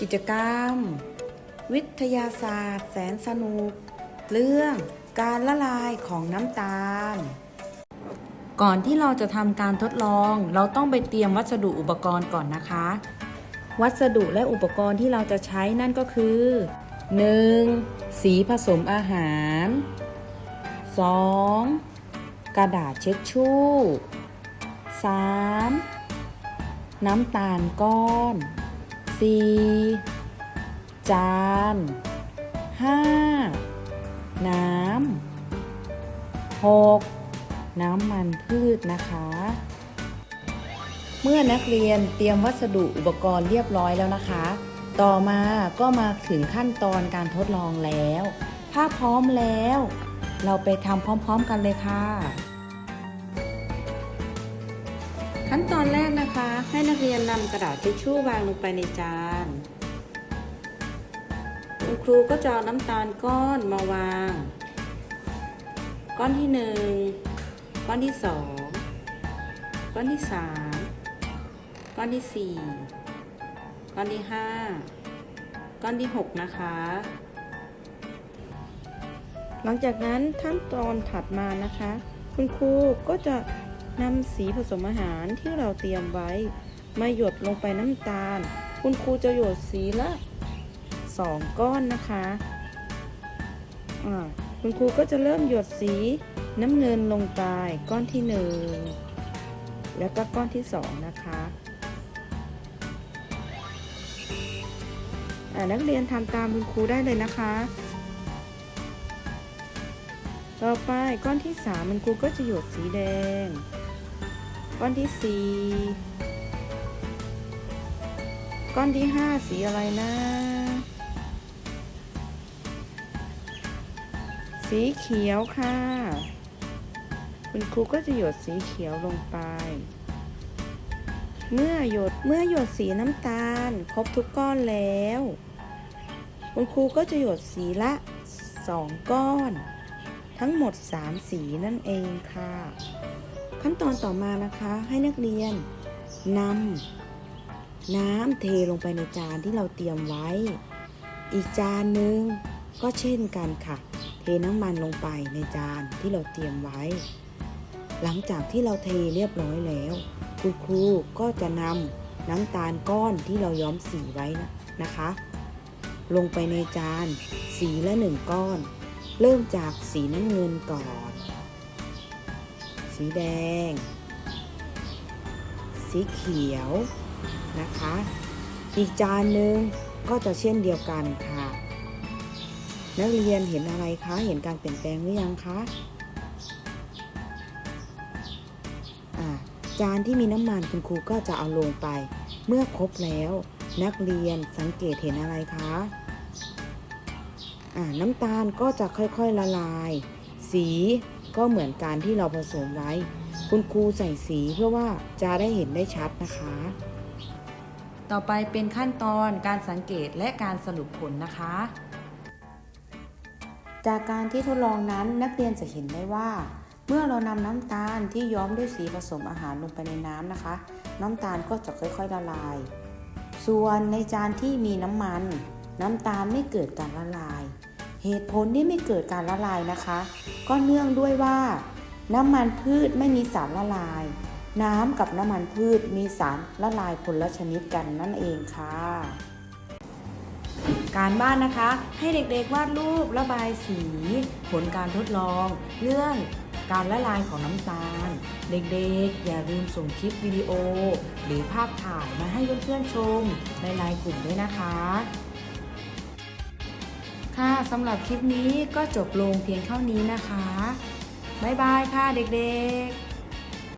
กิจกรรม วิทยาศาสตร์ แสนสนุก เรื่องการละลายของน้ำตาล ก่อนที่เราจะทำการทดลอง เราต้องไปเตรียมวัสดุอุปกรณ์ก่อนนะคะ วัสดุและอุปกรณ์ที่เราจะใช้นั่นก็คือ 1. สีผสมอาหาร 2. กระดาษเช็ดชู่ 3. น้ำตาลก้อน 4. จาน 5. น้ำ 6. น้ำมันพืชนะคะ เมื่อนักเรียนเตรียมวัสดุอุปกรณ์เรียบร้อยแล้วนะคะ ต่อมาก็มาถึงขั้นตอนการทดลองแล้ว ถ้าพร้อมแล้ว เราไปทำพร้อม ๆ กันเลยค่ะ ขั้นตอนแรกนะคะ ให้นักเรียน นำกระดาษทิชชู่วางลงไปในจาน คุณครูก็จะเอาน้ำตาลก้อนมาวาง ก้อนที่หนึ่งก้อนที่สองก้อนที่สามก้อนที่สี่ก้อนที่ห้าก้อนที่หกนะคะ หลังจากนั้นขั้นตอนถัดมานะคะ คุณครูก็จะนำสีผสมอาหารที่เราเตรียมไว้ มาหยดลงไปน้ำตาล คุณครูจะหยดสีละสองก้อนนะคะคุณครูก็จะเริ่มหยดสีน้ำเงินลงไปก้อนที่หนึ่งแล้วก็ก้อนที่สองนะคะนักเรียนทำตามคุณครูได้เลยนะคะ ต่อไปก้อนที่สามมันครูก็จะหยดสีแดง ก้อนที่สี่ ก้อนที่ห้าสีอะไรนะ สีเขียวค่ะ คุณครูก็จะหยดสีเขียวลงไป เมื่อหยดเมื่อหยดสีน้ำตาล ครบทุกก้อนแล้ว คุณครูก็จะหยดสีละสองก้อน ทั้งหมด 3 สีนั่นเองค่ะ ขั้นตอนต่อมานะคะให้นักเรียนนำ น้ำเทลงไปในจานที่เราเตรียมไว้ อีกจานหนึ่งก็เช่นกันค่ะ เทน้ำมันลงไปในจานที่เราเตรียมไว้ หลังจากที่เราเทเรียบร้อยแล้ว คุณครูก็จะนำน้ำตาลก้อนที่เราย้อมสีไว้นะนะคะ ลงไปในจานสีละหนึ่งก้อน เริ่มจากสีน้ำเงินก่อน สีแดง สีเขียว นะคะ อีกจานหนึ่งก็จะเช่นเดียวกันค่ะ นักเรียนเห็นอะไรคะ เห็นการเปลี่ยนแปลงหรือยังคะจานที่มีน้ำมันคุณครูก็จะเอาลงไป เมื่อครบแล้ว นักเรียนสังเกตเห็นอะไรคะอ่าน้ำตาลก็จะค่อยๆละลาย สีก็เหมือนการที่เราผสมไว้ คุณครูใส่สีเพื่อว่าจะได้เห็นได้ชัดนะคะ ต่อไปเป็นขั้นตอนการสังเกตและการสรุปผลนะคะ จากการที่ทดลองนั้นนักเรียนจะเห็นได้ว่า เมื่อเรานำน้ำตาลที่ย้อมด้วยสีผสมอาหารลงไปในน้ำนะคะ น้ำตาลก็จะค่อยๆละลาย ส่วนในจานที่มีน้ำมัน น้ำตาลไม่เกิดการละลาย เหตุผลที่ไม่เกิดการละลายนะคะ ก็เนื่องด้วยว่า น้ำมันพืชไม่มีสารละลาย น้ำกับน้ำมันพืชมีสารละลายคนละชนิดกันนั่นเองค่ะ การบ้านนะคะ ให้เด็กๆวาดรูประบายสี ผลการทดลอง เรื่องการละลายของน้ำตาล เด็กๆ อย่าลืมส่งคลิปวิดีโอ หรือภาพถ่ายมาให้เพื่อนๆชมในไลน์กลุ่มด้วยนะคะ ค่ะสำหรับคลิปนี้ก็จบลงเพียงเท่านี้นะคะ บ๊ายบายค่ะเด็กๆ